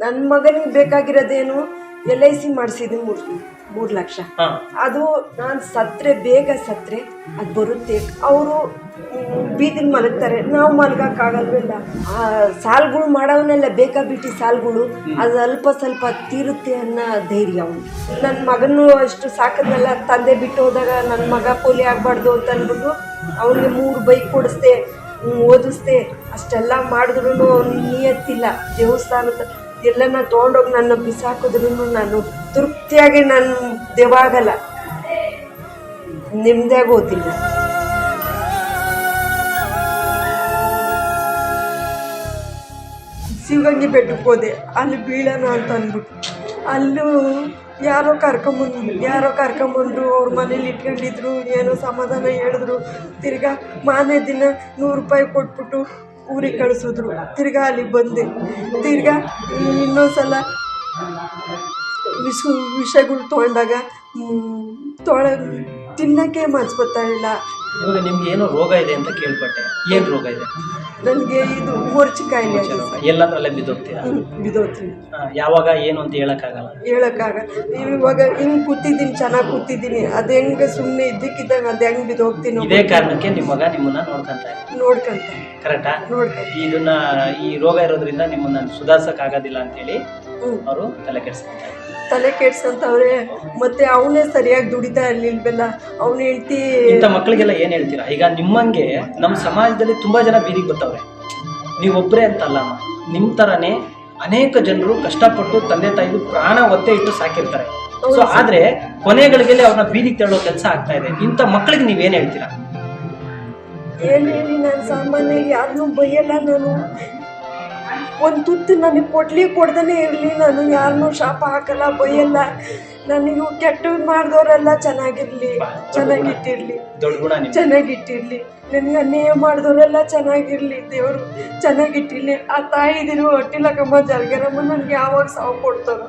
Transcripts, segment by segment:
ನನ್ನ ಮಗನಿಗೆ ಬೇಕಾಗಿರೋದೇನು L I C ಮಾಡಿಸಿದ್ದು ಮೂರು ಮೂರು ಲಕ್ಷ. ಅದು ನಾನು ಸತ್ರೆ ಬೇಗ ಸತ್ರೆ ಅದು ಬರುತ್ತೆ. ಅವರು ಬೀದಿನ ಮಲಗ್ತಾರೆ. ನಾವು ಮಲಗಕ್ಕಾಗಲ್ವಲ್ಲ ಆ ಸಾಲ್ಗಳು ಮಾಡೋವನ್ನೆಲ್ಲ ಬೇಕಾಬಿಟ್ಟಿ ಸಾಲ್ಗಳು? ಅದು ಅಲ್ಪ ಸ್ವಲ್ಪ ತೀರುತ್ತೆ ಅನ್ನೋ ಧೈರ್ಯ ಅವನು ನನ್ನ ಮಗನೂ ಅಷ್ಟು ಸಾಕದ್ನೆಲ್ಲ ತಂದೆ ಬಿಟ್ಟು ಹೋದಾಗ ನನ್ನ ಮಗ ಪೋಲಿ ಆಗಬಾರ್ದು ಅಂತ ಅಂದ್ಬಿಟ್ಟು ಅವನಿಗೆ ಮೂರು ಬೈಕ್ ಕೊಡಿಸ್ದೆ ಓದಿಸ್ದೆ ಅಷ್ಟೆಲ್ಲ ಮಾಡಿದ್ರು ಅವ್ನು ನಿಯತ್ತಿಲ್ಲ. ದೇವಸ್ಥಾನದ ಎಲ್ಲನ ತೊಗೊಂಡೋಗಿ ನನ್ನ ಬಿಸಾಕಿದ್ರು ನಾನು ತೃಪ್ತಿಯಾಗಿ ನಾನು ದೇವಾಗಲ್ಲ. ನಿಮ್ಮದೇ ಓದಿಲ್ಲ ಶಿವಗಂಗೆ ಬೆಟ್ಟಕ್ಕೆ ಹೋದೆ. ಅಲ್ಲಿ ಬೀಳೋಣ ಅಂತ ಅಂದ್ಬಿಟ್ಟು. ಅಲ್ಲೂ ಯಾರೋ ಕರ್ಕೊಂಬಂದು, ಯಾರೋ ಕರ್ಕೊಂಬಂದ್ರು ಅವ್ರ ಮನೇಲಿ ಇಟ್ಕೊಂಡಿದ್ರು, ಏನೋ ಸಮಾಧಾನ ಹೇಳಿದ್ರು. ತಿರ್ಗಾ ಮಾನೇ ದಿನ ನೂರು ರೂಪಾಯಿ ಕೊಟ್ಬಿಟ್ಟು ಊರಿಗೆ ಕಳಿಸಿದ್ರು. ತಿರ್ಗಾ ಅಲ್ಲಿಗೆ ಬಂದೆ. ತಿರ್ಗಾ ಇನ್ನೊಂದ್ಸಲ ವಿಷ ವಿಷಗಳು ತೊಗೊಂಡಾಗ ತೊಳ ತಿನ್ನೋಕ್ಕೆ ಮನ್ಸು ಇಲ್ಲ. ಇವಾಗ ನಿಮ್ಗೆ ಏನೋ ರೋಗ ಇದೆ ಅಂತ ಕೇಳ್ಪಟ್ಟೆ. ಏನ್ ರೋಗ ಇದೆ? ನನಗೆ ಇದು ಮೊರ್ಚು ಕಾಯಿಲೆ ಎಲ್ಲದ್ರಲ್ಲೇ ಬಿದ್ದೋಗ್ತೀರಾ? ಬಿದ್ದೋಗ್ತೀನಿ. ಯಾವಾಗ ಏನು ಅಂತ ಹೇಳಕ್ಕಾಗಲ್ಲ? ಹೇಳಕ್ಕಾಗ ಇವಾಗ ಹಿಂಗ್ ಕೂತಿದ್ದೀನಿ ಚೆನ್ನಾಗಿ ಕೂತಿದ್ದೀನಿ. ಅದು ಹೆಂಗೆ ಸುಮ್ಮನೆ ಇದ್ದಕ್ಕಿದ್ದಾಗ ಅದು ಹೆಂಗ್ ಬಿದ್ದೋಗ್ತೀನಿ ಇದೇ ಕಾರಣಕ್ಕೆ ನಿಮ್ಮ ಮಗ ನಿಮ್ಮನ್ನ ನೋಡ್ಕೊಂತ ನೋಡ್ಕೊಂತ. ಕರೆಕ್ಟಾ? ನೋಡ್ಕಂತ. ಇದನ್ನ ಈ ರೋಗ ಇರೋದ್ರಿಂದ ನಿಮ್ಮನ್ನ ಸುಧಾರ್ಸಕ್ ಆಗೋದಿಲ್ಲ ಅಂತೇಳಿ ಅವರು ತಲೆ ಕೆಡಿಸ್ಕೊಂತಾರೆ ತಲೆ ಕೆಡ್ಸಂತವ್ರೆ ಮತ್ತೆ ಅವನೇ ಸರಿಯಾಗಿ ದುಡಿತಾ ಇರ್ಲಿಲ್ವಲ್ಲ ಅವನ ಹೇಳ್ತಿ ಇಂಥ ಮಕ್ಕಳಿಗೆಲ್ಲ ಏನ್ ಹೇಳ್ತೀರಾ? ಈಗ ನಿಮ್ಮಂಗೆ ನಮ್ಮ ಸಮಾಜದಲ್ಲಿ ತುಂಬಾ ಜನ ಬೀದಿಗೆ ಬರ್ತಾವ್ರೆ ನೀವೊಬ್ಬರೇ ಅಂತಲ್ಲ ನಿಮ್ ನಿಮ್ಮ ತರನೇ ಅನೇಕ ಜನರು ಕಷ್ಟಪಟ್ಟು ತಂದೆ ತಾಯಿದು ಪ್ರಾಣ ಒತ್ತೆ ಇಟ್ಟು ಸಾಕಿರ್ತಾರೆ. ಸೊ ಆದ್ರೆ ಕೊನೆಗಳಿಗೆ ಅವ್ರನ್ನ ಬೀದಿಗೆ ತೆರಳೋ ಕೆಲಸ ಆಗ್ತಾ ಇದೆ. ಇಂಥ ಮಕ್ಕಳಿಗೆ ನೀವೇನ್ ಹೇಳ್ತೀರಾ? ಏನು ಹೇಳಿ ನಾನು ಸಾಮಾನ್ಯ ಯಾರನ್ನೂ ಬೈಯಲ್ಲ ನಾನು. ಒಂದು ತುತ್ತು ನನಗೆ ಕೊಡಲಿ ಕೊಡ್ದೇ ಇರಲಿ. ನಾನು ಯಾರನ್ನೂ ಶಾಪ ಹಾಕಲ್ಲ, ಬೈಯಲ್ಲ. ನನಗೆ ಕೆಟ್ಟದ್ದು ಮಾಡಿದವರೆಲ್ಲ ಚೆನ್ನಾಗಿರಲಿ, ಚೆನ್ನಾಗಿಟ್ಟಿರಲಿ. ಚೆನ್ನಾಗಿಟ್ಟಿರಲಿ. ನನಗೆ ಅನ್ಯಾಯ ಮಾಡಿದವರೆಲ್ಲ ಚೆನ್ನಾಗಿರಲಿ. ದೇವರು ಚೆನ್ನಾಗಿಟ್ಟಿರಲಿ. ಆ ತಾಯಿದಿರು ಹೊಟ್ಟಿಲಕಮ್ಮ ಜರ್ಗರಮ್ಮ ನನಗೆ ಯಾವಾಗ ಸಾವು ಕೊಡ್ತಾರೋ,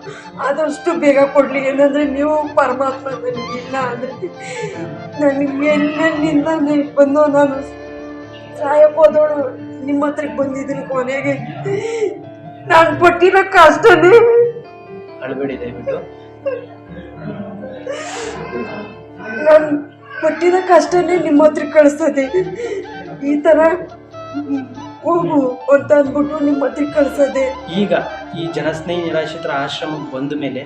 ಆದಷ್ಟು ಬೇಗ ಕೊಡಲಿ. ಏನಂದರೆ ನೀವು ಪರಮಾತ್ಮ ನನಗಿಲ್ಲ ಅಂದರೆ ನನಗೆ ಎಲ್ಲೆಲ್ಲಿಂದ ಬಂದು ನಾನು ಸಾಯಕ್ಕೆ ಹೋದವಳು ನಿಮ್ಮ ಹತ್ರಕ್ಕೆ ಬಂದಿದ್ದೀನಿ ಕೊನೆಗೆ. ನಾನು ಪಟ್ಟಿರೋ ಕಷ್ಟನೇ ಅಳಬೇಡಿ ದಯವಿಟ್ಟು. ನಾನು ಪಟ್ಟಿದ ಕಷ್ಟನೇ ನಿಮ್ಮ ಹತ್ರ ಕಳಿಸ್ತದೆ ಈ ಥರ ಹೋಗು ಅಂತ ಅಂದ್ಬಿಟ್ಟು ನಿಮ್ಮ ಹತ್ರ ಕಳ್ಸೋದೆ. ಈಗ ಈ ಜನಸ್ನೇಹಿ ನಿರಾಶ್ರಿತರ ಆಶ್ರಮಕ್ಕೆ ಬಂದ ಮೇಲೆ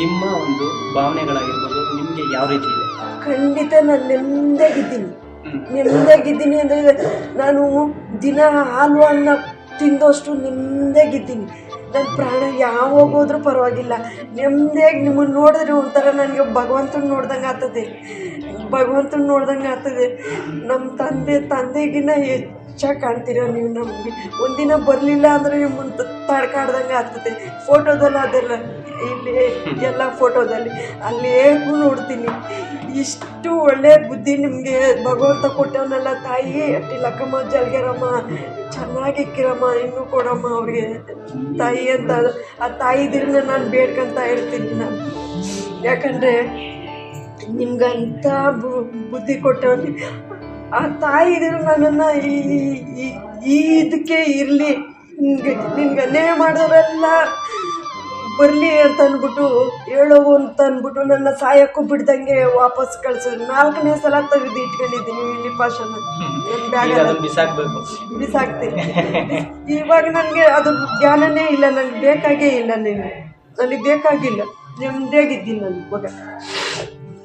ನಿಮ್ಮ ಒಂದು ಭಾವನೆಗಳಾಗಿರ್ಬೋದು ನಿಮಗೆ ಯಾವ ರೀತಿ ಇದೆ? ಖಂಡಿತ ನಾನು ನೆಮ್ಮದಿಯಾಗಿದ್ದೀನಿ. ಹ್ಮ್. ನೆಮ್ಮದಿಯಾಗಿದ್ದೀನಿ ಅಂದರೆ ನಾನು ದಿನ ಹಾಲು ಅನ್ನ ತಿಂದಷ್ಟು ನೆಮ್ಮದಿಯಾಗಿದ್ದೀನಿ ನನ್ನ ಪ್ರಾಣ ಯಾವಾಗೋದ್ರೂ ಪರವಾಗಿಲ್ಲ. ನೆಮ್ಮದಿಯಾಗಿ ನಿಮ್ಮನ್ನು ನೋಡಿದ್ರೆ ಒಂಥರ ನನಗೆ ಭಗವಂತನ ನೋಡ್ದಂಗೆ ಆಗ್ತದೆ. ಭಗವಂತನ ನೋಡ್ದಂಗೆ ಆಗ್ತದೆ. ನಮ್ಮ ತಂದೆ, ತಂದೆಗಿನ್ನ ಹೆಚ್ಚಾಗಿ ಕಾಣ್ತೀರ ನೀವು ನಮಗೆ? ಒಂದಿನ ಬರಲಿಲ್ಲ ಅಂದರೆ ನಿಮ್ಮನ್ನು ತಡ್ಕಾಡ್ದಂಗೆ ಆಗ್ತದೆ. ಫೋಟೋದಲ್ಲಿ ಅದೆಲ್ಲ, ಇಲ್ಲಿ ಎಲ್ಲ ಫೋಟೋದಲ್ಲಿ. ಅಲ್ಲಿ ನೋಡ್ತೀನಿ. ಇಷ್ಟು ಒಳ್ಳೆ ಬುದ್ಧಿ ನಿಮಗೆ. ಭಗವಂತ ಕೊಟ್ಟವನಲ್ಲ ತಾಯಿ ಅಟ್ಟಿ ಲಕ್ಕಮ್ಮ, ಜಲ್ಗೆರಮ್ಮ, ಚೆನ್ನಾಗಿ ಇಕ್ಕಿರಮ್ಮ, ಇನ್ನೂ ಕೊಡಮ್ಮ ಅವ್ರಿಗೆ. ತಾಯಿ ಅಂತ ಆ ತಾಯಿದಿರನ್ನ ನಾನು ಬೇಡ್ಕೊಂತ ಇರ್ತೀನಿ ನಾನು ಯಾಕಂದರೆ ನಿಮ್ಗಂಥ ಬುದ್ಧಿ ಕೊಟ್ಟವನಿ, ಆ ತಾಯಿದಿರು ನನ್ನನ್ನು ಈ ಇದಕ್ಕೆ ಇರಲಿ. ನಿನ್ಗೆ ನಿನ್ಗೆ ಅನ್ಯಾಯ ಮಾಡೋರೆಲ್ಲ ಬರಲಿ ಅಂತ ಅಂದ್ಬಿಟ್ಟು ಹೇಳೋ ಅಂತ ಅಂದ್ಬಿಟ್ಟು ನನ್ನ ಸಾಯಕ್ಕೂ ಬಿಡ್ದಂಗೆ ವಾಪಸ್ ಕಳ್ಸೋದು ನಾಲ್ಕನೇ ಸಲ ತೆಗೆದು ಇಟ್ಕೊಂಡಿದ್ದೀನಿ ಇಲ್ಲಿ ಪಾಶನ ನನ್ನ ಈಗ ಬ್ಯಾಗಲ್ಲಿ ಅದನ್ನ ಬಿಸಾಕ್ಬೇಕು. ಬಿಸಾಕ್ತೀನಿ. ಇವಾಗ ನನಗೆ ಅದು ಜ್ಞಾನನೇ ಇಲ್ಲ ನನಗೆ ಬೇಕಾಗೇ ಇಲ್ಲ ನೀನು. ನನಗೆ ಬೇಕಾಗಿಲ್ಲ. ನೆಮ್ಮದಿಯಾಗಿದ್ದೀನಿ ನಾನು ಇವಾಗ.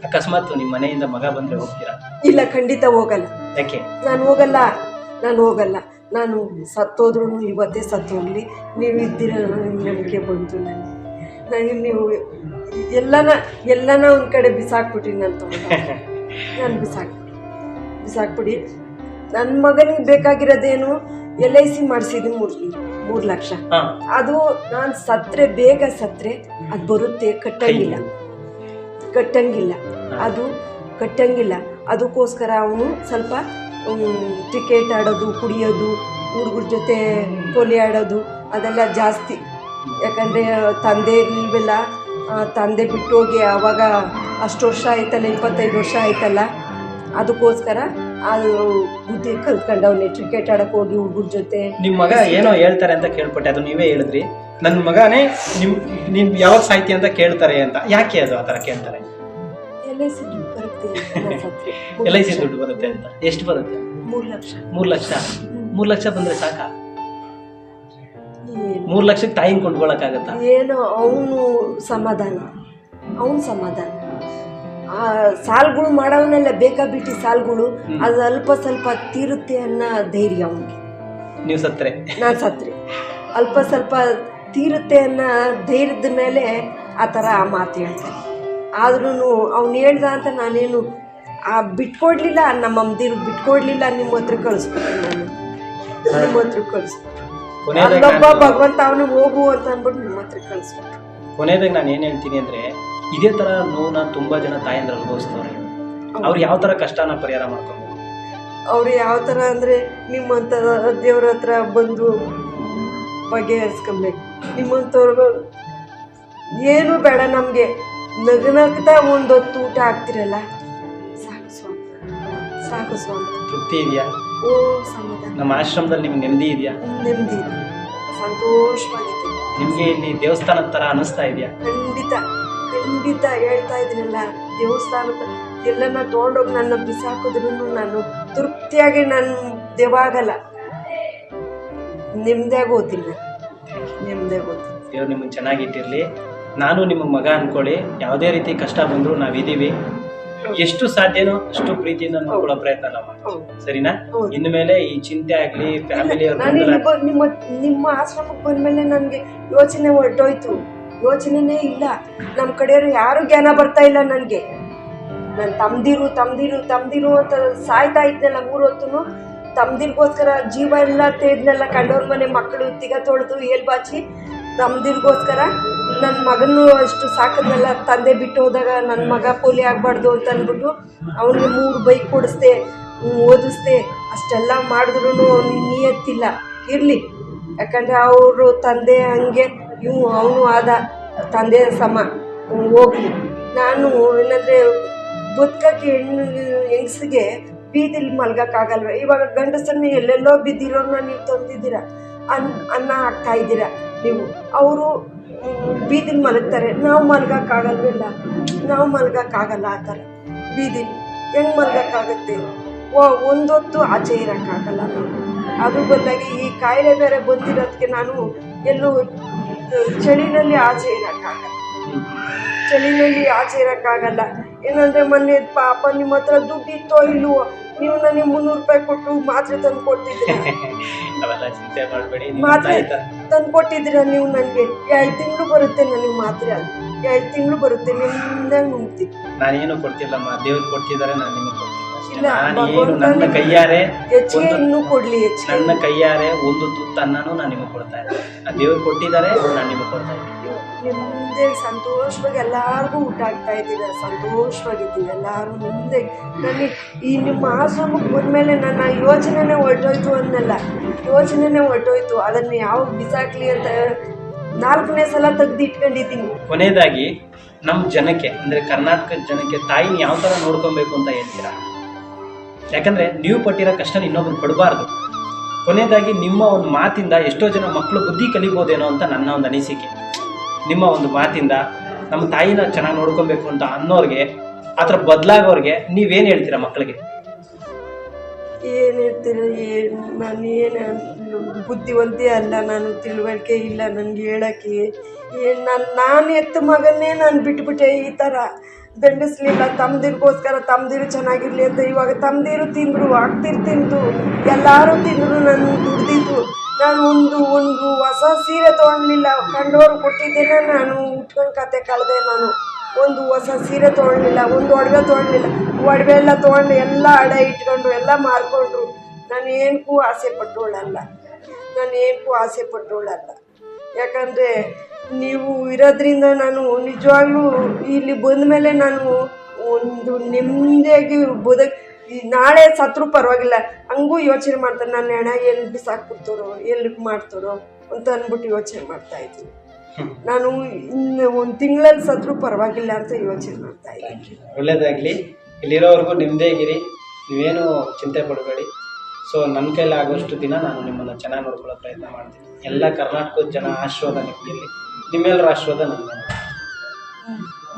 ಅಕಸ್ಮಾತ್ ನಿಮ್ಮ ಮನೆಯಿಂದ ಮಗ ಬಂದ್ರೆ ಹೋಗ್ತೀರಾ? ಇಲ್ಲ ಖಂಡಿತ ಹೋಗಲ್ಲ. ಯಾಕೆ? ನಾನು ಹೋಗಲ್ಲ. ನಾನು ಹೋಗಲ್ಲ. ನಾನು ಸತ್ತೋದ್ರೂ ಇವತ್ತೇ ಸತ್ತು ಹೋಗಲಿ ನೀವು ಇದ್ದೀರ ನನಗೆ ನಂಬಿಕೆ ಬಂತು ನನಗೆ. ನನಗೆ ನೀವು ಎಲ್ಲನ ಎಲ್ಲನ ಒಂದು ಕಡೆ ಬಿಸಾಕ್ಬಿಟ್ಟಿನಿ ನಾನು ತಗೊಂಡು ನಾನು ಬಿಸಾಕ್ ಬಿಸಾಕ್ಬಿಡಿ. ನನ್ನ ಮಗನಿಗೆ ಬೇಕಾಗಿರೋದೇನು ಎಲ್ ಐ ಸಿ ಮಾಡಿಸಿದ್ದು ಮೂರು ಮೂರು ಲಕ್ಷ. ಅದು ನಾನು ಸತ್ರೆ ಬೇಗ ಸತ್ರೆ ಅದು ಬರುತ್ತೆ ಕಟ್ಟಂಗಿಲ್ಲ. ಕಟ್ಟಂಗಿಲ್ಲ. ಅದು ಕಟ್ಟಂಗಿಲ್ಲ. ಅದಕ್ಕೋಸ್ಕರ ಅವನು ಸ್ವಲ್ಪ ಟಿಕೆಟ್ ಆಡೋದು ಕುಡಿಯೋದು ಹುಡುಗರ ಜೊತೆ ಕೋಲಿ ಆಡೋದು ಅದೆಲ್ಲ ಜಾಸ್ತಿ. ಯಾಕಂದರೆ ತಂದೆ ಇಲ್ವಲ್ಲ ಆ, ತಂದೆ ಬಿಟ್ಟೋಗಿ ಆವಾಗ ಅಷ್ಟು ವರ್ಷ ಆಯ್ತಲ್ಲ ಇಪ್ಪತ್ತೈದು ವರ್ಷ ಆಯ್ತಲ್ಲ ಅದಕ್ಕೋಸ್ಕರ ಅದು ಬುದ್ಧಿ ಕಲ್ತ್ಕೊಂಡವನೇ ಕ್ರಿಕೆಟ್ ಆಡಕ್ಕೆ ಹೋಗಿ ಹುಡುಗರ ಜೊತೆ. ನಿಮ್ಮ ಮಗ ಏನೋ ಹೇಳ್ತಾರೆ ಅಂತ ಕೇಳ್ಪಟ್ಟೆ ಅದು ನೀವೇ ಹೇಳಿದ್ರಿ. ನನ್ನ ಮಗನೇ ನಿಮ್ ನಿಮ್ ಯಾವಾಗ ಸಾಹಿತ್ಯ ಅಂತ ಕೇಳ್ತಾರೆ ಅಂತ ಯಾಕೆ ಅದು ಆ ಥರ ಕೇಳ್ತಾರೆ? ಎಲ್ ಐ ಸಿ ದುಡ್ಡು ಬರುತ್ತೆ. ಎಲ್ ಐ ಸಿ ದುಡ್ಡು ಬರುತ್ತೆ ಅಂತ ಎಷ್ಟು ಬರುತ್ತೆ? ಮೂರು ಲಕ್ಷ. ಮೂರು ಲಕ್ಷ? ಮೂರು ಲಕ್ಷ ಬಂದರೆ ಸಾಕ? ಮೂರು ಲಕ್ಷಕ್ಕೆ ಟೈಮ್ ಕೊಂಡ್ಕೊಳಕ್ಕಾಗತ್ತಾ? ಏನೋ ಅವನು ಸಮಾಧಾನ. ಅವನು ಸಮಾಧಾನ. ಆ ಸಾಲ್ಗಳು ಮಾಡವನ್ನೆಲ್ಲ ಬೇಕಾಬಿಟ್ಟಿ ಸಾಲ್ಗಳು? ಅದು ಅಲ್ಪ ಸ್ವಲ್ಪ ತೀರುತ್ತೆ ಅನ್ನೋ ಧೈರ್ಯ ಅವನಿಗೆ. ನೀವು ಸತ್ರೆ. ನಾನು ಸತ್ರಿ. ಅಲ್ಪ ಸ್ವಲ್ಪ ತೀರುತ್ತೆ ಅನ್ನೋ ಧೈರ್ಯದ ಮೇಲೆ ಆ ಥರ ಆ ಮಾತು ಹೇಳ್ತಾನೆ. ಆದ್ರೂ ಅವ್ನು ಹೇಳ್ದ ಅಂತ ನಾನೇನು ಆ ಬಿಟ್ಕೊಡ್ಲಿಲ್ಲ ನಮ್ಮ ಅಮ್ಮದಿರು ಬಿಟ್ಕೊಡ್ಲಿಲ್ಲ ನಿಮ್ಮ ಹತ್ರ ಕಳಿಸ್ಕೊಡ್ತೀನಿ ನಾನು. ನಿಮ್ಮ ಹತ್ರ ಕೊನೆಯದಾಗಿ ಅಲ್ಲೊಬ್ಬ ಭಗವಂತ ಅವನು ಹೋಗು ಅಂತ ಅಂದ್ಬಿಟ್ಟು ನಿಮ್ಮ ಹತ್ರ ಕಳಿಸ್ಬಿಟ್ರು. ಕೊನೆಯದಾಗ ನಾನು ಏನು ಹೇಳ್ತೀನಿ ಅಂದ್ರೆ ಇದೇ ತರ ನಾನು ತುಂಬಾ ಜನ ತಾಯಂದ್ರ ಅನುಭವಿಸ್ತವ್ರೆ ಅವ್ರು ಯಾವ ತರ ಕಷ್ಟನ ಪರಿಹಾರ ಮಾಡ್ಕೊಂಡು ಅವ್ರು ಯಾವ ಥರ ಅಂದರೆ ನಿಮ್ಮಂಥ ದೇವ್ರ ಹತ್ರ ಬಂದು ಬಗೆಹರಿಸ್ಕೊಬೇಕು ನಿಮ್ಮಂಥವ್ರು ಏನು ಬೇಡ ನಮಗೆ. ನಗನಗ್ತಾ ಒಂದೊತ್ತು ಊಟ ಆಗ್ತಿರಲ್ಲ ಸಾಕು ಸ್ವಾಮಿ. ಸಾಕು ಸ್ವಾಮಿ. ತೃಪ್ತಿ ಇದೆಯಾ? ಓ ಸಮಾಧಾನ. ನಮ್ಮ ಆಶ್ರಮದಲ್ಲಿ ನಿಮ್ಗೆ ನೆಮ್ಮದಿ ಇದೆಯಾ? ನೆಮ್ಮದಿ ಸಂತೋಷವಾಗಿದೆ ನಿಮ್ಗೆ ಇಲ್ಲಿ ದೇವಸ್ಥಾನದ ತರ ಅನಿಸ್ತಾ ಇದೆಯಾ? ಖಂಡಿತ ಖಂಡಿತ ಹೇಳ್ತಾ ಇದ್ದೀನಲ್ಲ ದೇವಸ್ಥಾನ ಎಲ್ಲನ ತೊಗೊಂಡೋಗಿ ನನ್ನ ಬಿಸಾಕಿದ್ರು ನಾನು ತೃಪ್ತಿಯಾಗಿ ನನ್ನ ದೇವಾಗಲ್ಲ. ನಿಮ್ದೇ ಗೊತ್ತಿಲ್ಲ ನಿಮ್ದೇ ಗೊತ್ತಿಲ್ಲ ದೇವ್ರು ನಿಮ್ಮನ್ನ ಚೆನ್ನಾಗಿಟ್ಟಿರ್ಲಿ ನಾನು ನಿಮ್ಮ ಮಗ ಅನ್ಕೊಳ್ಳಿ. ಯಾವುದೇ ರೀತಿ ಕಷ್ಟ ಬಂದರೂ ನಾವಿದೀವಿ ಎಷ್ಟು ಸಾಧ್ಯನೋ ಅಷ್ಟು ಪ್ರೀತಿಯಿಂದ ನೋಡ್ಕೊಳ್ಳೋ ಪ್ರಯತ್ನ ನಾವು ಮಾಡ್ತೀವಿ. ಸರಿನಾ? ಇನ್ಮೇಲೆ ಮೇಲೆ ಈ ಚಿಂತೆ ಆಗ್ಲಿ ಫ್ಯಾಮಿಲಿ ನಿಮ್ಮ ನಿಮ್ಮ ಆಶ್ರಮಕ್ಕೆ ಬಂದ್ಮೇಲೆ ನನಗೆ ಯೋಚನೆ ಹೊರಟೋಯ್ತು. ಯೋಚನೆನೇ ಇಲ್ಲ. ನಮ್ಮ ಕಡೆಯವರು ಯಾರು ಜ್ಞಾನ ಬರ್ತಾ ಇಲ್ಲ ನನಗೆ. ನನ್ ತಮ್ದಿರು ತಮ್ದಿರು ತಮ್ದಿರು ಅಂತ ಸಾಯ್ತಾ ಇದ್ನಲ್ಲ ಮೂರು ಹೊತ್ತು ತಮ್ದಿರ್ಗೋಸ್ಕರ ಜೀವ ಎಲ್ಲ ತೇದ್ನೆಲ್ಲ ಕಂಡವ್ರ ಮನೆ ಮಕ್ಕಳು ತಿಗ ತೊಳೆದು ಏಲ್ ಬಾಚಿ ತಮ್ದಿರ್ಗೋಸ್ಕರ ನನ್ನ ಮಗನೂ ಅಷ್ಟು ಸಾಕದ್ನೆಲ್ಲ, ತಂದೆ ಬಿಟ್ಟು ಹೋದಾಗ ನನ್ನ ಮಗ ಪೋಲಿ ಆಗಬಾರ್ದು ಅಂತ ಅಂದ್ಬಿಟ್ಟು ಅವನಿಗೆ ಮೂರು ಬೈಕ್ ಕೊಡಿಸ್ದೆ ಓದಿಸ್ದೆ, ಅಷ್ಟೆಲ್ಲ ಮಾಡಿದ್ರು ಅವನಿಗೆ ನಿಯತ್ತಿಲ್ಲ. ಇರಲಿ, ಯಾಕಂದರೆ ಅವರು ತಂದೆ ಹಂಗೆ ಇವು ಅವನು ಆದ ತಂದೆ ಸಮ. ಹೋಗಲಿ ಹೋಗ್ಲಿ. ನಾನು ಏನಂದರೆ ಬದುಕಕ್ಕೆ ಹೆಣ್ಣು, ಹೆಂಗಸಿಗೆ ಬೀದಿಲಿ ಮಲ್ಗೋಕ್ಕಾಗಲ್ವ? ಇವಾಗ ಗಂಡಸನ್ನು ಎಲ್ಲೆಲ್ಲೋ ಬಿದ್ದಿರೋನ್ನ ನೀವು ತಂದಿದ್ದೀರ? ಅನ್ನ ಅನ್ನ ಹಾಕ್ತಾ ಇದ್ದೀರಾ ನೀವು? ಅವರು ಬೀದಿಲಿ ಮಲಗ್ತಾರೆ, ನಾವು ಮಲ್ಗಕ್ಕಾಗಲ್ವಿಲ್ಲ ನಾವು ಮಲ್ಗಕ್ಕಾಗಲ್ಲ ಆ ಥರ. ಬೀದಿಲಿ ಹೆಂಗೆ ಮಲ್ಗಕ್ಕಾಗುತ್ತೆ? ಓ, ಒಂದೊತ್ತು ಆಚೆ ಇರೋಕ್ಕಾಗಲ್ಲ ನಾವು. ಅದು ಬದಲಾಗಿ ಈ ಕಾಯಿಲೆ ಬೇರೆ ಬಂದಿರೋದಕ್ಕೆ ನಾನು ಎಲ್ಲೂ ಚಳಿನಲ್ಲಿ ಆಚೆ ಇರೋಕ್ಕಾಗಲ್ಲ. ಚಳಿನಲ್ಲಿ ಆಚೆ ಇರೋಕ್ಕಾಗಲ್ಲ. ಏನಂದರೆ ಮೊನ್ನೆ ಪಾಪ ನಿಮ್ಮ ಹತ್ರ ದುಡ್ಡು ಇತ್ತೋ ಇಲ್ವೋ ನೀವು ನನಗೆ ಮುನ್ನೂರು ರೂಪಾಯಿ ಕೊಟ್ಟು ಮಾತ್ರೆ ತಂದು ಅವೆಲ್ಲ ಚಿಂತೆ ಮಾಡಬೇಡಿ ಮಾತ್ರೆ ತಂದು ಕೊಟ್ಟಿದ್ದೀರ ನೀವು ನನಗೆ? ಎರಡು ತಿಂಗಳು ಬರುತ್ತೆ ನನಗೆ ಮಾತ್ರೆ ಅದು ಎರಡು ತಿಂಗಳು ಬರುತ್ತೆ ನಿಮ್ದಂಗೆ ನುಂಗ್ತೀನಿ ನಾನೇನು ಕೊಡ್ತಿಲ್ಲಮ್ಮ ದೇವ್ರು ಕೊಡ್ತಿದ್ದಾರೆ ನಾನು ನಿಮಗೆ ಕೊಡ್ತೀನಿ ಇಲ್ಲ, ನಾನೇನು ಕೈಯಾರೆ ಹೆಚ್ಚಿಗೆ ಒಂದು ಇನ್ನೂ ಕೊಡ್ಲಿ ಹೆಚ್ಚಿಗೆ ನನ್ನ ಕೈಯಾರೆ ಒಂದು ತುತ್ತು ಅನ್ನನೂ ನಾನು ನಿಮಗೆ ಕೊಡ್ತಾ ಇದ್ದೀನಿ. ಆ ದೇವ್ರು ಕೊಟ್ಟಿದ್ದಾರೆ ನಾನು ನಿಮಗೆ ಕೊಡ್ತಾ ಇದ್ದೀನಿ. ನಿಮ್ಮದೇ ಸಂತೋಷವಾಗಿ ಎಲ್ಲರಿಗೂ ಊಟ ಆಗ್ತಾ ಇದ್ದೀರ ಸಂತೋಷವಾಗಿದ್ದೀವಿ ಎಲ್ಲರೂ ಮುಂದೆ. ನನಗೆ ಈ ನಿಮ್ಮ ಆಶ್ರಮಕ್ಕೆ ಬಂದಮೇಲೆ ನನ್ನ ಯೋಚನೆನೇ ಹೊರಟೋಯ್ತು ಅನ್ನಲ್ಲ. ಯೋಚನೆನೇ ಹೊರಟೋಯ್ತು ಅದನ್ನು ಯಾವಾಗ ಬಿಸಾಕ್ಲಿ ಅಂತ ನಾಲ್ಕನೇ ಸಲ ತೆಗ್ದು ಇಟ್ಕೊಂಡಿದ್ದೀನಿ ಕೊನೆಯದಾಗಿ ನಮ್ಮ ಜನಕ್ಕೆ, ಅಂದರೆ ಕರ್ನಾಟಕದ ಜನಕ್ಕೆ ತಾಯಿನ ಯಾವ ಥರ ನೋಡ್ಕೊಬೇಕು ಅಂತ ಹೇಳ್ತೀರಾ? ಯಾಕಂದರೆ ನೀವು ಪಟ್ಟಿರೋ ಕಷ್ಟ ಇನ್ನೊಬ್ರು ಪಡಬಾರ್ದು. ಕೊನೆಯದಾಗಿ ನಿಮ್ಮ ಒಂದು ಮಾತಿಂದ ಎಷ್ಟೋ ಜನ ಮಕ್ಕಳು ಬುದ್ಧಿ ಕಲಿಬೋದೇನೋ ಅಂತ ನನ್ನ ಒಂದು ಅನಿಸಿಕೆ. ನಿಮ್ಮ ಒಂದು ಮಾತಿಂದ ನಮ್ಮ ತಾಯಿನ ಚೆನ್ನಾಗಿ ನೋಡ್ಕೊಬೇಕು ಅಂತ ಅನ್ನೋರ್ಗೆ, ಆ ಥರ ಬದಲಾಗೋರಿಗೆ ನೀವೇನು ಹೇಳ್ತೀರಾ ಮಕ್ಕಳಿಗೆ? ಏನು ಹೇಳ್ತೀರ ಏನು, ನಾನು ಏನು ಬುದ್ಧಿವಂತೆ ಅಲ್ಲ ನಾನು, ತಿಳುವಳಿಕೆ ಇಲ್ಲ ನನಗೆ ಹೇಳೋಕ್ಕೆ. ಏನು, ನಾನು ಎತ್ತ ಮಗನ್ನೇ ನಾನು ಬಿಟ್ಬಿಟ್ಟೆ ಈ ಥರ. ದಂಡಿಸ್ಲಿಲ್ಲ, ತಮ್ದಿರ್ಗೋಸ್ಕರ ತಮ್ದಿರು ಚೆನ್ನಾಗಿರ್ಲಿ ಅಂತ ಇವಾಗ ತಮ್ದಿರು ತಿಂದರು ಆಗ್ತಿರ್ ತಿಂದು, ಎಲ್ಲರೂ ತಿಂದರು ನಾನು ದುಡ್ದಿದ್ದು. ನಾನು ಒಂದು ಒಂದು ಹೊಸ ಸೀರೆ ತೊಗೊಳ್ಲಿಲ್ಲ ಕಂಡವರು ಕೊಟ್ಟಿದ್ದೇನೆ, ನಾನು ಉಟ್ಕೊಂಡು ಕತೆ ಕಳೆದೆ ನಾನು. ಒಂದು ಹೊಸ ಸೀರೆ ತೊಗೊಳ್ಲಿಲ್ಲ ಒಂದು ಒಡವೆ ತೊಗೊಳ್ಲಿಲ್ಲ ಒಡವೆ ಎಲ್ಲ ತೊಗೊಂಡು ಎಲ್ಲ ಅಡ ಇಟ್ಕೊಂಡು, ಎಲ್ಲ ಮಾರ್ಕೊಂಡ್ರು. ನಾನು ಏನಕ್ಕೂ ಆಸೆ ಪಟ್ಟೋಳಲ್ಲ. ನಾನು ಏನಕ್ಕೂ ಆಸೆ ಪಟ್ಟೋಳಲ್ಲ. ಯಾಕಂದರೆ ನೀವು ಇರೋದ್ರಿಂದ ನಾನು ನಿಜವಾಗ್ಲೂ ಇಲ್ಲಿ ಬಂದ ಮೇಲೆ ನಾನು ಒಂದು ನೆಮ್ಮದಿಯಾಗಿ ಬದುಕ್ ಈ ನಾಳೆ ಸತ್ರು ಪರವಾಗಿಲ್ಲ ಹಂಗೂ ಯೋಚನೆ ಮಾಡ್ತಾರೆ ನನ್ನ ಹೆಣ ಎಲ್ಲಿ ಬಿಸಾಕ್ಬಿಡ್ತಾರೋ ಎಲ್ಲಿ ಮಾಡ್ತಾರೋ ಅಂತ ಅಂದ್ಬಿಟ್ಟು ಯೋಚನೆ ಮಾಡ್ತಾ ಇದ್ದೀನಿ. ನಾನು ಇನ್ನು ಒಂದು ತಿಂಗಳಲ್ಲಿ ಸತ್ರು ಪರವಾಗಿಲ್ಲ ಅಂತ ಯೋಚನೆ ಮಾಡ್ತಾ ಇದ್ದೀನಿ. ಒಳ್ಳೇದಾಗಲಿ. ಇಲ್ಲಿರೋವರೆಗೂ ನಿಮ್ಮದೇ ಗಿರಿ ನೀವೇನು ಚಿಂತೆ ಪಡಬೇಡಿ. ಸೊ ನನ್ನ ಕೈಲಿ ಆಗೋಷ್ಟು ದಿನ ನಾನು ನಿಮ್ಮನ್ನು ಚೆನ್ನಾಗಿ ನೋಡ್ಕೊಳ್ಳೋ ಪ್ರಯತ್ನ ಮಾಡ್ತೀನಿ. ಎಲ್ಲ ಕರ್ನಾಟಕದ ಜನ ಆಶೀರ್ವಾದ ನಿಮ್ಮಲ್ಲಿ ನಿಮ್ಮೆಲ್ಲರ ಆಶೀರ್ವಾದ ನನ್ನ.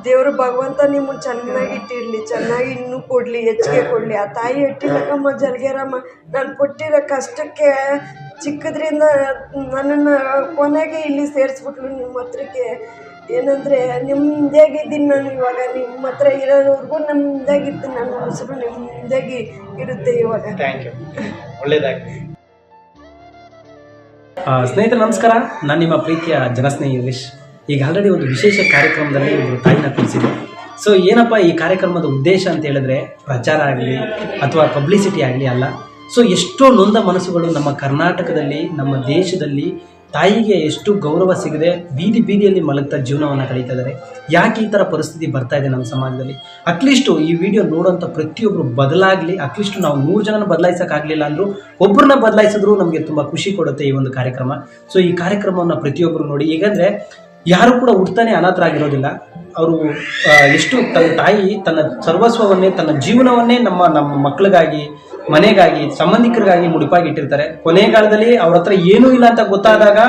ದೇವರು ಭಗವಂತ ನಿಮ್ಮನ್ನ ಚೆನ್ನಾಗಿ ಇಟ್ಟಿರಲಿ ಚೆನ್ನಾಗಿ ಇನ್ನೂ ಕೊಡಲಿ ಹೆಚ್ಚಿಗೆ ಕೊಡಲಿ. ಆ ತಾಯಿ ಇಟ್ಟಿರಕ್ಕಮ್ಮ ಜಲ್ಗೇರಮ್ಮ ನಾನು ಕೊಟ್ಟಿರೋ ಕಷ್ಟಕ್ಕೆ ಚಿಕ್ಕದ್ರಿಂದ ನನ್ನನ್ನು ಕೊನೆಗೆ ಇಲ್ಲಿ ಸೇರಿಸ್ಬಿಟ್ಲು ನಿಮ್ಮ ಹತ್ರಕ್ಕೆ. ಏನಂದರೆ ನಿಮ್ಮದೇಗಿದ್ದೀನಿ ನಾನು ಇವಾಗ. ನಿಮ್ಮ ಹತ್ರ ಇರೋವರೆಗೂ ನಮ್ಮದಾಗಿತ್ತು ನನ್ನ ಹೆಸರು ನಿಮ್ಮದಾಗಿ ಇರುತ್ತೆ ಇವಾಗ. ಥ್ಯಾಂಕ್ ಯು ಒಳ್ಳೇದಾಗಲಿ. ಸ್ನೇಹಿತರೆ ನಮಸ್ಕಾರ. ನಾನು ನಿಮ್ಮ ಪ್ರೀತಿಯ ಜನಸ್ನೇಹಿ ಯುಗೇಶ್ ಈಗ ಆಲ್ರೆಡಿ ಒಂದು ವಿಶೇಷ ಕಾರ್ಯಕ್ರಮದಲ್ಲಿ ಇವರು ತಾಯಿನ ತಿಳಿಸಿದೆ ಸೊ ಏನಪ್ಪ ಈ ಕಾರ್ಯಕ್ರಮದ ಉದ್ದೇಶ ಅಂತ ಹೇಳಿದ್ರೆ, ಪ್ರಚಾರ ಆಗಲಿ ಅಥವಾ ಪಬ್ಲಿಸಿಟಿ ಆಗಲಿ ಅಲ್ಲ. ಸೊ ಎಷ್ಟೋ ನೊಂದ ಮನಸ್ಸುಗಳು ನಮ್ಮ ಕರ್ನಾಟಕದಲ್ಲಿ, ನಮ್ಮ ದೇಶದಲ್ಲಿ ತಾಯಿಗೆ ಎಷ್ಟು ಗೌರವ ಸಿಗದೆ ಬೀದಿ ಬೀದಿಯಲ್ಲಿ ಮಲಗ್ತಾ ಜೀವನವನ್ನು ಕಳೀತಾ ಇದ್ದಾರೆ. ಯಾಕೆ ಈ ಥರ ಪರಿಸ್ಥಿತಿ ಬರ್ತಾ ಇದೆ ನಮ್ಮ ಸಮಾಜದಲ್ಲಿ? ಅಟ್ಲೀಸ್ಟು ಈ ವಿಡಿಯೋ ನೋಡೋಂಥ ಪ್ರತಿಯೊಬ್ಬರು ಬದಲಾಗಲಿ ಅಟ್ಲೀಸ್ಟ್ ನಾವು ನೂರು ಜನನ ಬದಲಾಯಿಸೋಕ್ಕಾಗಲಿಲ್ಲ ಅಂದರೂ ಒಬ್ಬರನ್ನ ಬದಲಾಯಿಸಿದ್ರು ನಮಗೆ ತುಂಬ ಖುಷಿ ಕೊಡುತ್ತೆ ಈ ಒಂದು ಕಾರ್ಯಕ್ರಮ. ಸೊ ಈ ಕಾರ್ಯಕ್ರಮವನ್ನು ಪ್ರತಿಯೊಬ್ಬರು ನೋಡಿ ಹೇಗಂದರೆ ಯಾರು ಕೂಡ ಹುಡ್ತಾನೆ ಅನಾಥರಾಗಿರೋದಿಲ್ಲ. ಅವರು ಎಷ್ಟು ತನ್ನ ತಾಯಿ ತನ್ನ ಸರ್ವಸ್ವವನ್ನೇ, ತನ್ನ ಜೀವನವನ್ನೇ ನಮ್ಮ ನಮ್ಮ ಮಕ್ಕಳಿಗಾಗಿ, ಮನೆಗಾಗಿ, ಸಂಬಂಧಿಕರಿಗಾಗಿ ಮುಡಿಪಾಗಿ ಇಟ್ಟಿರ್ತಾರೆ ಕೊನೆಗಾಲದಲ್ಲಿ ಅವ್ರ ಹತ್ರ ಏನೂ ಇಲ್ಲ ಅಂತ ಗೊತ್ತಾದಾಗ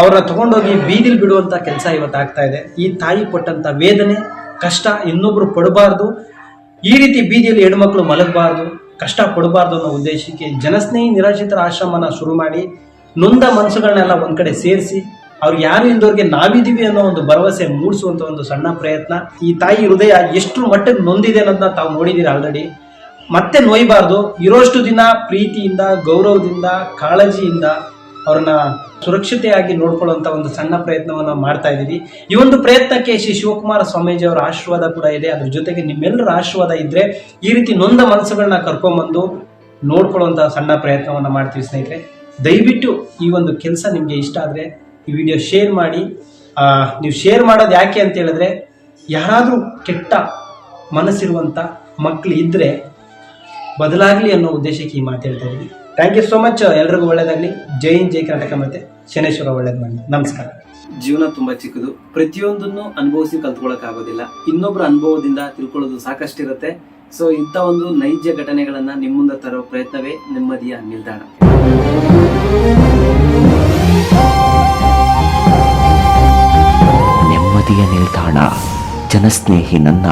ಅವರ ತಗೊಂಡೋಗಿ ಬೀದಿಲಿ ಬಿಡುವಂಥ ಕೆಲಸ ಇವತ್ತು ಆಗ್ತಾ ಇದೆ. ಈ ತಾಯಿ ಪಟ್ಟಂಥ ವೇದನೆ, ಕಷ್ಟ ಇನ್ನೊಬ್ರು ಪಡಬಾರ್ದು. ಈ ರೀತಿ ಬೀದಿಯಲ್ಲಿ ಹೆಣ್ಮಕ್ಳು ಮಲಗಬಾರ್ದು. ಕಷ್ಟ ಪಡಬಾರ್ದು ಅನ್ನೋ ಉದ್ದೇಶಕ್ಕೆ ಜನಸ್ನೇಹಿ ನಿರಾಶ್ರಿತರ ಆಶ್ರಮನ ಶುರು ಮಾಡಿ, ನೊಂದ ಮನಸ್ಸುಗಳನ್ನೆಲ್ಲ ಒಂದು ಕಡೆ ಸೇರಿಸಿ ಅವ್ರಿಗೆ ಯಾರು ಎಂದವ್ರಿಗೆ ನಾವಿದ್ದೀವಿ ಅನ್ನೋ ಒಂದು ಭರವಸೆ ಮೂಡಿಸುವಂತ ಒಂದು ಸಣ್ಣ ಪ್ರಯತ್ನ. ಈ ತಾಯಿ ಹೃದಯ ಎಷ್ಟು ಮಟ್ಟಕ್ಕೆ ನೊಂದಿದೆ ಅನ್ನೋದನ್ನ ತಾವು ನೋಡಿದ್ದೀರಿ ಆಲ್ರೆಡಿ. ಮತ್ತೆ ನೋಯ್ಬಾರ್ದು. ಇರೋಷ್ಟು ದಿನ ಪ್ರೀತಿಯಿಂದ, ಗೌರವದಿಂದ, ಕಾಳಜಿಯಿಂದ ಅವ್ರನ್ನ ಸುರಕ್ಷತೆಯಾಗಿ ನೋಡ್ಕೊಳ್ಳುವಂತ ಒಂದು ಸಣ್ಣ ಪ್ರಯತ್ನವನ್ನು ಮಾಡ್ತಾ ಇದ್ದೀವಿ. ಈ ಒಂದು ಪ್ರಯತ್ನಕ್ಕೆ ಶ್ರೀ ಶಿವಕುಮಾರ ಸ್ವಾಮೀಜಿ ಅವರ ಆಶೀರ್ವಾದ ಕೂಡ ಇದೆ. ಅದ್ರ ಜೊತೆಗೆ ನಿಮ್ಮೆಲ್ಲರ ಆಶೀರ್ವಾದ ಇದ್ರೆ ಈ ರೀತಿ ನೊಂದ ಮನಸ್ಸುಗಳನ್ನ ಕರ್ಕೊಂಬಂದು ನೋಡ್ಕೊಳ್ಳುವಂತ ಸಣ್ಣ ಪ್ರಯತ್ನವನ್ನ ಮಾಡ್ತೀವಿ ಸ್ನೇಹಿತರೆ. ದಯವಿಟ್ಟು ಈ ಒಂದು ಕೆಲಸ ನಿಮಗೆ ಇಷ್ಟ ಆದ್ರೆ ಈ ವಿಡಿಯೋ ಶೇರ್ ಮಾಡಿ. ನೀವು ಶೇರ್ ಮಾಡೋದು ಯಾಕೆ ಅಂತ ಹೇಳಿದ್ರೆ, ಯಾರಾದರೂ ಕೆಟ್ಟ ಮನಸ್ಸಿರುವಂಥ ಮಕ್ಕಳು ಇದ್ದರೆ ಬದಲಾಗಲಿ ಅನ್ನೋ ಉದ್ದೇಶಕ್ಕೆ ಈ ಮಾತು ಹೇಳ್ತಾ ಇದ್ದೀನಿ ಥ್ಯಾಂಕ್ ಯು ಸೋ ಮಚ್ ಎಲ್ರಿಗೂ ಒಳ್ಳೇದಾಗಲಿ. ಜೈ ಹಿಂದ್, ಜೈ ಕರ್ನಾಟಕ ಮತ್ತೆ ಶನೇಶ್ವರ ಒಳ್ಳೇದು ಮಾಡಿ ನಮಸ್ಕಾರ. ಜೀವನ ತುಂಬಾ ಚಿಕ್ಕದು. ಪ್ರತಿಯೊಂದನ್ನು ಅನುಭವಿಸಿ ಕಲ್ತ್ಕೊಳಕ್ ಆಗೋದಿಲ್ಲ. ಇನ್ನೊಬ್ಬರ ಅನುಭವದಿಂದ ತಿಳ್ಕೊಳ್ಳೋದು ಸಾಕಷ್ಟಿರುತ್ತೆ. ಸೊ ಇಂಥ ಒಂದು ನೈಜ ಘಟನೆಗಳನ್ನ ನಿಮ್ಮ ಮುಂದೆ ತರೋ ಪ್ರಯತ್ನವೇ ನೆಮ್ಮದಿಯ ನಿಲ್ದಾಣ. ನೆಮ್ಮದಿಯ ನಿಲ್ದಾಣ ಜನಸ್ನೇಹಿ ನನ್ನ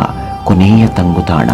ಕೊನೆಯ ತಂಗುತಾಣ.